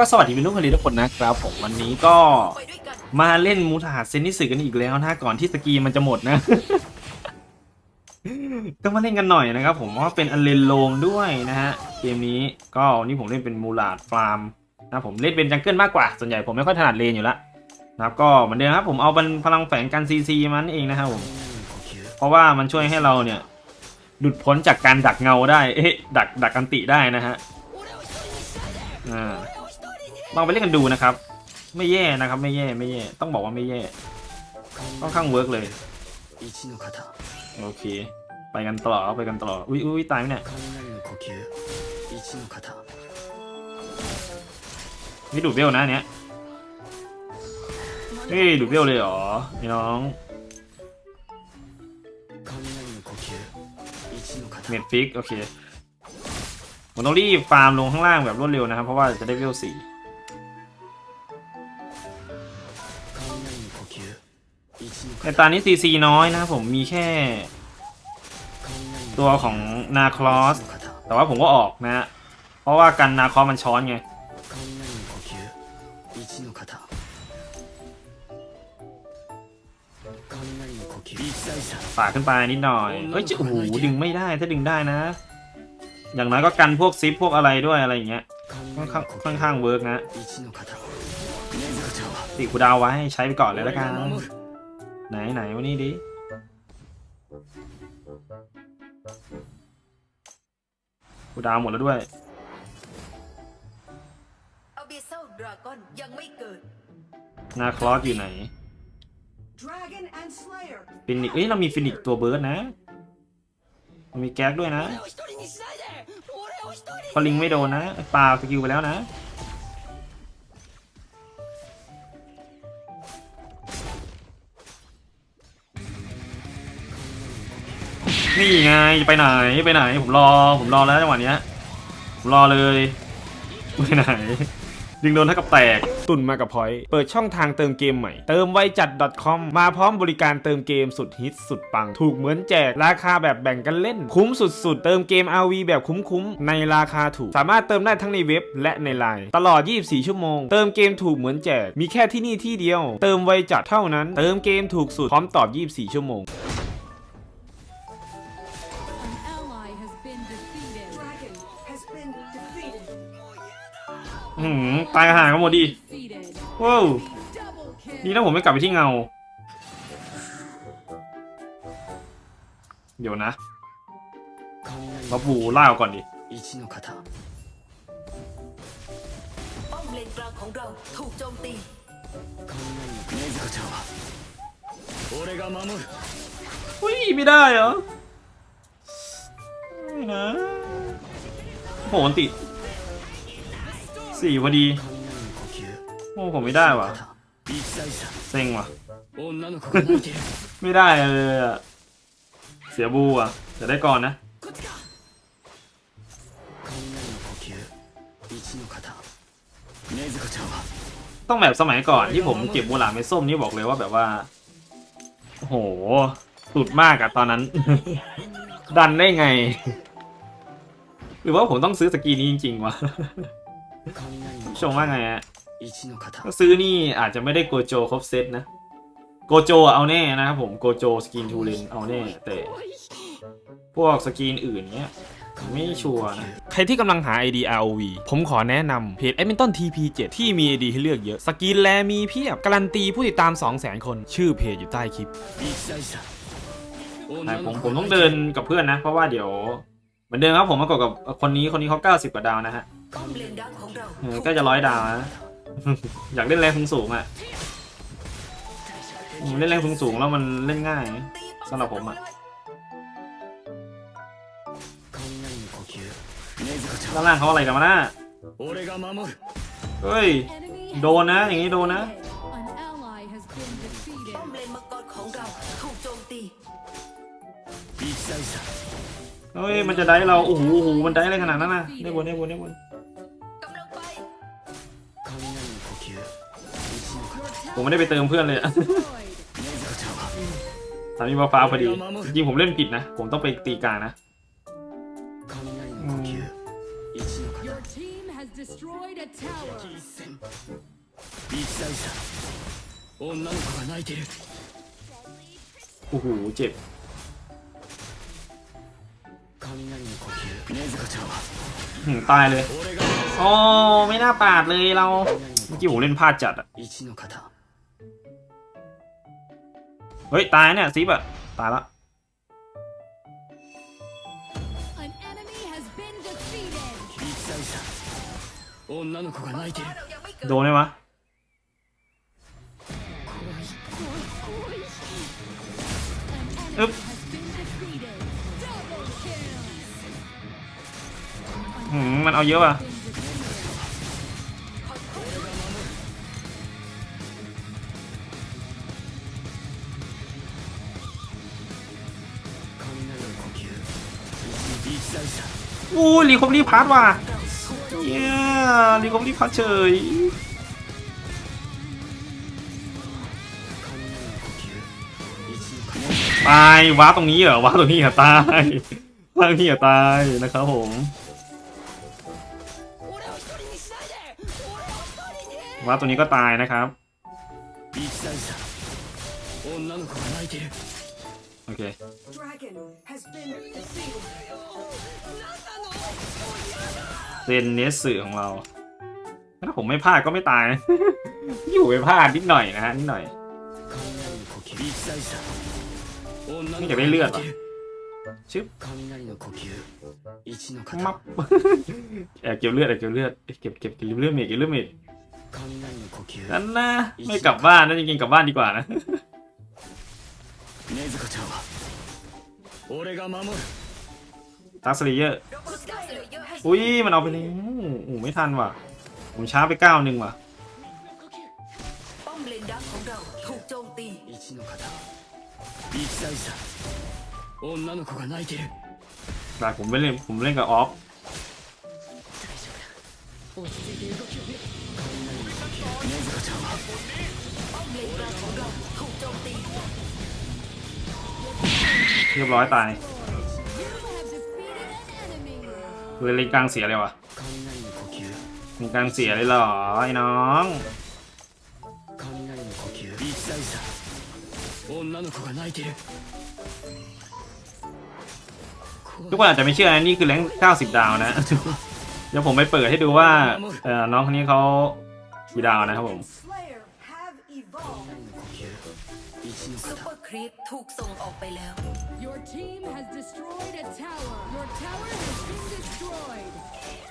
ก็สวัสดีเป็นลูกคลีทุกคนนะครับผมวันนี้ก็มาเล่นมูทหารเซนนิสึกันอีกแล้วนะก่อนที่สกีมันจะหมดนะ ก็มาเล่นกันหน่อยนะครับ ผมว่าเป็นอเลนโลงด้วยนะฮะเกมนี้ก็นนี้ผมเล่นเป็นมูลาดฟาร์มนะผมเล่นเป็นจังเกิลมากกว่า ส่วนใหญ่ผมไม่ค่อยถนัดเลนอยู่ล้วนะครับก็เหมือนเดิมครับผมเอาเป็นพลังแฝงกันซีซีมันเองนะครับผมเพราะว่ามันช่วยให้เราเนี่ยหลุดพ้นจากการดักเงาได้เอ๊ะดักดักกันติได้นะฮะอ่า ลองไปเล่นกันดูนะครับ ไม่แย่นะครับ ไม่แย่ไม่แย่ต้องบอกว่าไม่แย่ค่อนข้างเวิร์กเลยโอเค ไปกันต่อไปกันต่ออุ้ยอุ้ยตายไหมเนี่ยนี่ดูเบลนะเนี่ยเฮ้ยดูเบลเลยเหรอไอ้น้องเม็ตฟิกโอเคผมต้องรีบฟาร์มลงข้างล่างแบบรวดเร็วนะครับ เพราะว่าจะได้เวลสี่ แต่ตอนนี้ซีซีน้อยนะผมมีแค่ ตัวของนาคลอส แต่ว่าผมก็ออกนะ เพราะว่ากันนาคลอมันช้อนไงป่าขึ้นไปนิดหน่อย เอ้ยโอ้โหดึงไม่ได้ถ้าดึงได้นะ อย่างน้อยก็กันพวกซิปพวกอะไรด้วยอะไรอย่างเงี้ยค่อนข้างค่อนข้างเวิร์กนะติคูดาวไว้ใช้ไปก่อนเลยแล้วกัน ไหนไหนวันนี้ดิ กูดาวหมดแล้วด้วยอเบเซลดราก้อนยังไม่เกิด นาคลอสอยู่ไหน Dragon and Slayer ฟินิกซ์เอ้ยเรามีฟินิกซ์ตัวเบิร์ดนะเรามีแก๊กด้วยนะพอลิงไม่โดนนะปาสกิลไปแล้วนะ นี่ไงไปไหนไปไหน ผมรอ ผมรอแล้วจังหวะเนี้ยผมรอเลยไปไหนดึงโดนเท่ากับแตก ตุนมากับพอยต์เปิดช่องทางเติมเกมใหม่ เติมไวจัด .com มาพร้อมบริการเติมเกมสุดฮิตสุดปัง ถูกเหมือนแจก ราคาแบบแบ่งกันเล่น คุ้มสุดๆ เติมเกม RV แบบคุ้มๆ ในราคาถูก สามารถเติมได้ทั้งในเว็บและในไลน์ตลอด 24 ชั่วโมง เติมเกมถูกเหมือนแจก มีแค่ที่นี่ที่เดียว เติมไวจัดเท่านั้น เติมเกมถูกสุดพร้อมตอบ 24 ชั่วโมง หืมตายห่างกันหมดดิว้าวนี่ถ้าผมไม่กลับไปที่เงา เดี๋ยวนะมาบูล่าก่อนดิป้อเฮ้ยไม่ได้เหรอนะโหมันติด สี่พอดีโอ้ผมไม่ได้วะเซ็งวะไม่ได้เลยอะเสียบูอะจะได้ก่อนนะต้องแบบสมัยก่อนที่ผมเก็บบูหลาไม่ส้มนี่บอกเลยว่าแบบว่าโอ้โหสุดมากอะตอนนั้น ดันได้ไง หรือว่าผมต้องซื้อสกีนี้จริงๆวะ ชมว่าไงฮะซื้อนี่อาจจะไม่ได้โกโจครบเซตนะ โกโจเอาแน่นะครับผมโกโจสกินทูเรนเอาแน่แต่ พวกสกินอื่นเนี้ยไม่ชัวร์นะ ใครที่กำลังหา ID ROV ผมขอแนะนำเพจ Edmonton TP7 ที่มี ID ให้เลือกเยอะ สกินแลมีเพียบ การันตีผู้ติดตาม 200,000 คน ชื่อเพจอยู่ใต้คลิปผมผมต้องเดินกับเพื่อนนะ เพราะว่าเดี๋ยว เหมือนเดิมครับผมมากดกับคนนี้คนนี้เขาเก้าสิบกว่าดาวนะฮะเออก็จะร้อยดาวนะ อยากเล่นแรงสูงๆอะเล่นแรงสูงแล้วมันเล่นง่ายสำหรับผมอะด้านล่างเขาอะไรกันมาหน้าเฮ้ย โดนนะ อย่างนี้โดนนะโจมตี เฮ้ยมันจะได้เราโอ้โหมันได้อะไรขนาดนั้นนะได้บนได้บนได้บนผมไม่ได้ไปเติมเพื่อนเลยอะสามีมาฟ้าพอดีจริงผมเล่นผิดนะ ผมต้องไปตีกานะโอ้โหเจ็บ ตายเลยโอ้ไม่น่าปาดเลยเราเมื่อกี้ผมเล่นพลาดจัดอะเฮ้ย ตายเนี่ยซิบอะตายละโดนไหมวะอึ๊บ หืมมันเอาเยอะว่ะอู้รีคอมรีพาร์ตว่ะเย้รีคอมรีพาร์ทเฉยตายว้าตรงนี้เหรอว้าตรงนี้เหรอตายตรงนี้เหรอตายนะครับผม ว่าตัวนี้ก็ตายนะครับโอเคเซนเนสสื่อของเรา ถ้าผมไม่พลาดก็ไม่ตาย อยู่ไปพลาดนิดหน่อยนะฮะนิดหน่อยไม่จะไม่เลือดหรอชึบมับแอบเก็บเลือดแอบเก็บเลือดเก็บเก็บเก็บเลือดเมดเก็บเลือดเมด นั่นนะ ไม่กลับบ้านนะจริงๆกลับบ้านดีกว่านะทักสลีเยอะอุ้ยมันเอาไปแล้โอ้ไม่ทันว่ะ ผมช้าไปก้าวหนึ่งว่ะแต่ผมไม่เล่นผมเล่นกับออฟ 禰豆子ちゃんは ป้อมเลนดักของเราถูกโจมตี เรียบร้อยตาย You have defeated an enemy. เลยเล่นกลางเสียเลยว่ะ 雷の呼吸 เล่นกลางเสียเลยเหรอไอ้น้อง 雷の呼吸一歳差女の子が泣いてる ทุกคนอาจจะไม่เชื่อนะนี่คือแรง90 ดาวนะ เดี๋ยวผมไปเปิดให้ดูว่าน้องคนนี้เขามีดาวนะครับผม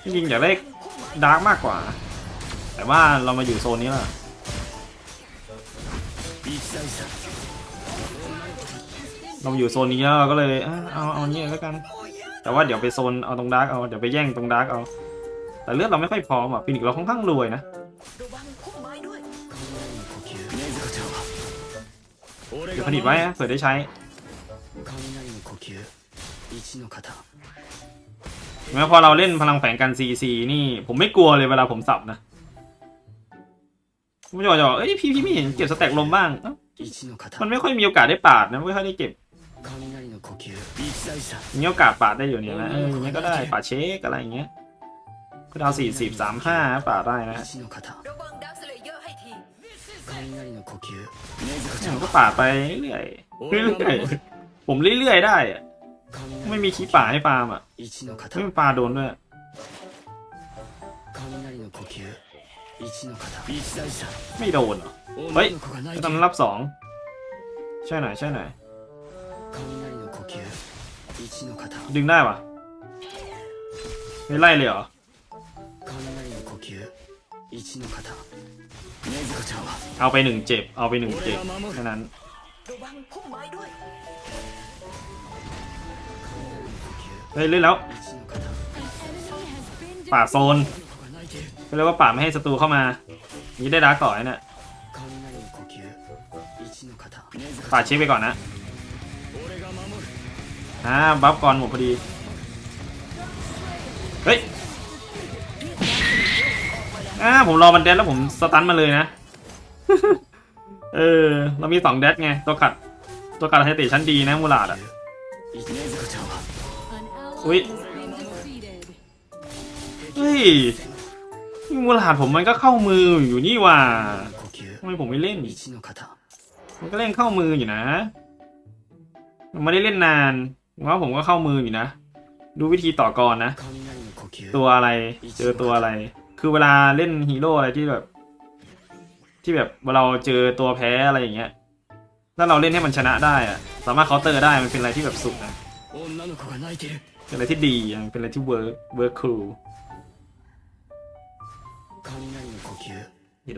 ที่จริงๆอย่าเล็กดาร์กมากกว่า แต่ว่าเรามาอยู่โซนนี้ล่ะเราอยู่โซนนี้แล้วก็เลยเอ้ยเอาเอาเนี้ยแล้วกัน แต่ว่าเดี๋ยวไปโซนเอาตรงดาร์กเอาเดี๋ยวไปแย่งตรงดาร์กเอา แต่เลือดเราไม่ค่อยพร้อมอะฟินิกเราค่อนข้างรวยนะเดี๋ยวผลิตไว้เผื่อได้ใช้แม้พอเราเล่นพลังแฝงกันซีซีนี่ ผมไม่กลัวเลยเวลาผมสับนะผมจะบอกเอ้ยพี่พี่ไม่เห็นเก็บสแต็กลมบ้าง มันไม่ค่อยมีโอกาสได้ปาดนะไม่ค่อยได้เก็บมีโอกาสปาดได้อยู่เนี่ยนะเออก็ได้ปาดเช็คอะไรอย่างเงี้ย คือดาวสี่สิบสามห้าป่าได้นะฮะเมก็ป่าไปเรื่อยเรื่อยผมเรื่อยๆได้อะไม่มีขี้ป่าให้ปามอะไม่มีปลาโดนด้วยไม่โดนเหรอเฮ้ยตำรับสองใช่ไหนใช่ไหนดึงได้ปะไม่ไล่เลยเหรอ 雷の呼吸一の型禰豆子ちゃんは เอาไปหนึ่งเจ็บ เอาไปหนึ่งเจ็บแค่นั้น ระวังพุ่มไม้ด้วย เฮ้ยเล่นแล้ว 一の型 An enemy has been ป่าโซน 女の子が泣いてる ก็เรียกว่าป่าไม่ให้ศัตรูเข้ามาอย่างนี้ได้ดาร์กต่อไอ้เนี่ย 雷の呼吸一の型禰豆子 ป่าเช็คไปก่อนนะ 俺が守る อ่าบัฟก่อนหมดพอดี เฮ้ย อ่าผมรอมันแดดแล้วผมสตันมาเลยนะ เออ เรามีสองแดดไง ตัวขัด ตัวขัดไฮเตชั้นดีนะมูลาดอะ อุ้ยเฮ้ยมูลาดผมมันก็เข้ามืออยู่นี่ว่าทำไมผมไม่เล่น มันก็เล่นเข้ามืออยู่นะ มันไม่ได้เล่นนานว่าผมก็เข้ามืออยู่นะ ดูวิธีต่อก่อนนะ ตัวอะไร เจอตัวอะไร คือเวลาเล่นฮีโร่อะไรที่แบบ ที่แบบเราเจอตัวแพ้อะไรอย่างเงี้ยถ้าเราเล่นให้มันชนะได้อะสามารถเคาน์เตอร์ได้มันเป็นอะไรที่แบบสุดนะเป็นอะไรที่ดีเป็นอะไรที่เวิร์กเวิร์กคูล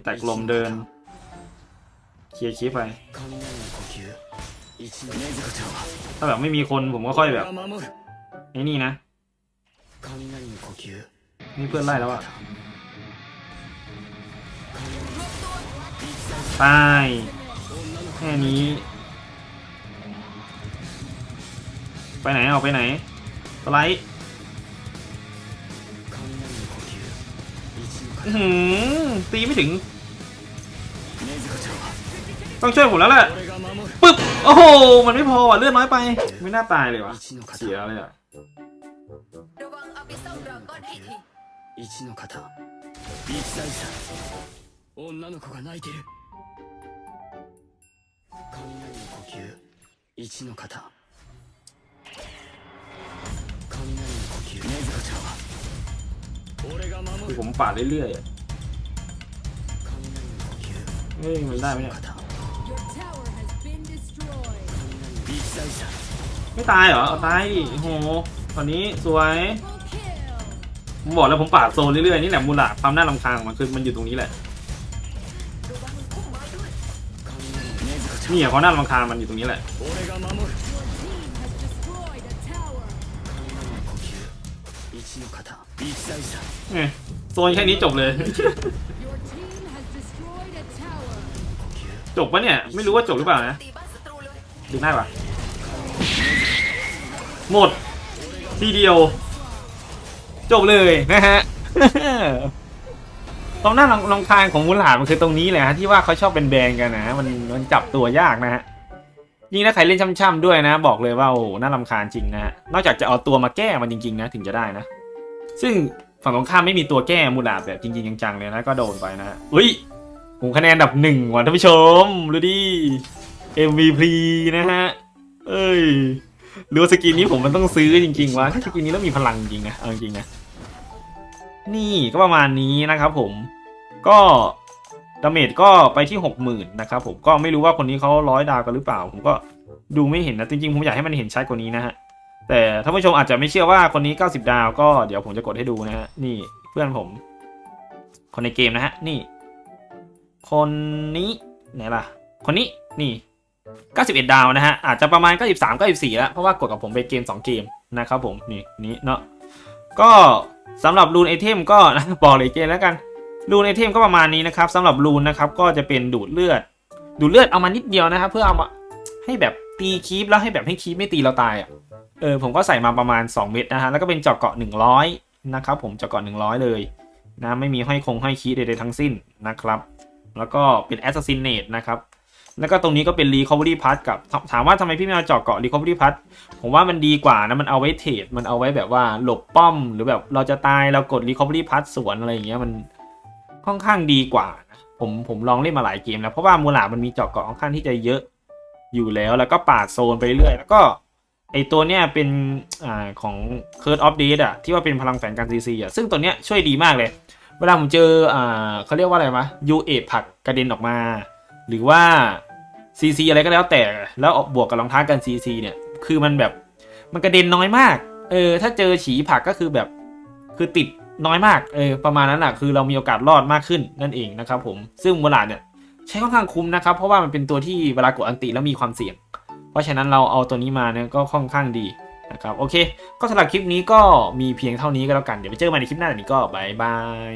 แตกลมเดินเคลียร์คีไป ถ้าแบบไม่มีคนผมก็ค่อยแบบไอ้นี่นะ นี่เพื่อนไล่แล้วอะ 雷 ตาย 女の子 แค่นี้ ไปไหนเอาไปไหนสไลด์ 雷の呼吸一の อื้อ 型 หือตีไม่ถึง 禰豆子ちゃんは ต้องช่วยผมแล้วแหละ 俺が守る ปึ๊บ โอ้โห มันไม่พอว่ะเลือดน้อยไป ไม่น่าตายเลยวะ 一の เสีย 型 เลยอ่ะ ระวังอาบิซัลดราก้อนให้ที 一の型一大差女の子が泣いてる 1の方คือผมปาดเรื่อยๆเฮ้ยมันได้ไหมเนี่ยไม่ตายเหรออาตายดิโหตอนนี้สวยผมบอกแล้วผมปาดโซนเรื่อยๆนี่แหละมูลาความน่ารำคาของมันคือมันอยู่ตรงนี้แหละ นี่อ่เขาหน้ามังคามันอยู่ตรงนี้แหละเงโซนแค่นี้จบเลย จบปะเนี่ย ไม่รู้ว่าจบหรือเปล่านะดึงได้ปะหมด ทีเดียว จบเลยนะฮะ ตรงหน้าลำลำคาญของมูลหลานมันคือตรงนี้แหละฮะที่ว่าเขาชอบเป็นแบนกันนะ มันมันจับตัวยากนะฮะยิ่งถ้าใครเล่นช่ำๆด้วยนะ บอกเลยว่าโอ้โหน่ารำคาญจริงนะฮะนอกจากจะเอาตัวมาแก้มันจริงๆนะถึงจะได้นะ ซึ่งฝั่งตรงข้ามไม่มีตัวแก้มูลหลาแบบจริงๆจังๆเลยนะก็โดนไปนะฮะอุ้ยผมคะแนนดับหนึ่งว่ะท่านผู้ชมดูดิ MVP นะฮะ เอ้ยรือว่าสกินนี้ผมมันต้องซื้อจริงๆวะถ้าสกินนี้แล้วมีพลังจริงนะเอาจริงนะ นี่ก็ประมาณนี้นะครับผมก็ดาเมจก็ไปที่หกหมื่นนะครับผมก็ไม่รู้ว่าคนนี้เขาร้อยดาวกันหรือเปล่า ผมก็ดูไม่เห็นนะจริงๆผมอยากให้มันเห็นชัดกว่านี้นะฮะแต่ท่านผู้ชมอาจจะไม่เชื่อว่าคนนี้ 90 ดาว ก็เดี๋ยวผมจะกดให้ดูนะฮะนี่เพื่อนผม คนในเกมนะฮะนี่ คนนี้ไหนล่ะ คนนี้นี่ 91 ดาวนะฮะอาจจะประมาณ 93 94แล้วเพราะว่ากดกับผมไปเกม 2 เกมนะครับผมนี่นี้เนาะ ก็สำหรับรูนไอเทมก็บอกเลยเกมแล้วกันรูนไอเทมก็ประมาณนี้นะครับสำหรับรูนนะครับก็จะเป็นดูดเลือด ดูดเลือดเอามานิดเดียวนะครับ เพื่อเอามาให้แบบตีคีปแล้วให้แบบให้คีปไม่ตีเราตายอะเออผมก็ใส่มาประมาณ 2 เม็ดนะฮะแล้วก็เป็นเจาะเกาะ 100 นะครับ ผมเจาะเกาะ 100 เลยนะไม่มีห้อยคงห้อยคีใดๆทั้งสิ้นนะครับ แล้วก็เป็น Assassinate นะครับ แล้วก็ตรงนี้ก็เป็น Recovery Pass กับถามว่าทำไมพี่ไม่เอาเจาะเกาะ Recovery Pass ผมว่ามันดีกว่านะมันเอาไว้เทรดมันเอาไว้แบบว่าหลบป้อมหรือแบบเราจะตายเรากด Recovery Pass สวนอะไรอย่างเงี้ยมันค่อนข้างดีกว่านะผมผมลองเล่นมาหลายเกมแล้วเพราะว่ามูลามันมีเจาะเกาะค่อนข้างที่จะเยอะอยู่แล้วแล้วก็ปาดโซนไปเรื่อยแล้วก็ไอตัวเนี้ยเป็นอ่าของ Curse of d e a t อะที่ว่าเป็นพลังแฝงการซีซีอะซึ่งตัวเนี้ยช่วยดีมากเลย เวลาผมเจออ่าเขาเรียกว่าอะไรวะยูเอผักกระเด็นออกมา หรือว่าซีซีอะไรก็แล้วแต่ แล้วออกบวกกับรองเท้ากันซีซีเนี่ย คือมันแบบ มันกระเด็นน้อยมาก เออ ถ้าเจอฉีผักก็คือแบบ คือติดน้อยมาก เออ ประมาณนั้นแหะคือเรามีโอกาสรอดมากขึ้นนั่นเองนะครับผม ซึ่งมูลาดเนี่ยใช้ค่อนข้างคุ้มนะครับ เพราะว่ามันเป็นตัวที่เวลากดอันติแล้วมีความเสี่ยง เพราะฉะนั้นเราเอาตัวนี้มาเนี่ยก็ค่อนข้างดีนะครับโอเค ก็สำหรับคลิปนี้ก็มีเพียงเท่านี้ก็แล้วกัน เดี๋ยวไปเจอกันใหม่ในคลิปหน้าเดี๋ยวนี้ก็บายบาย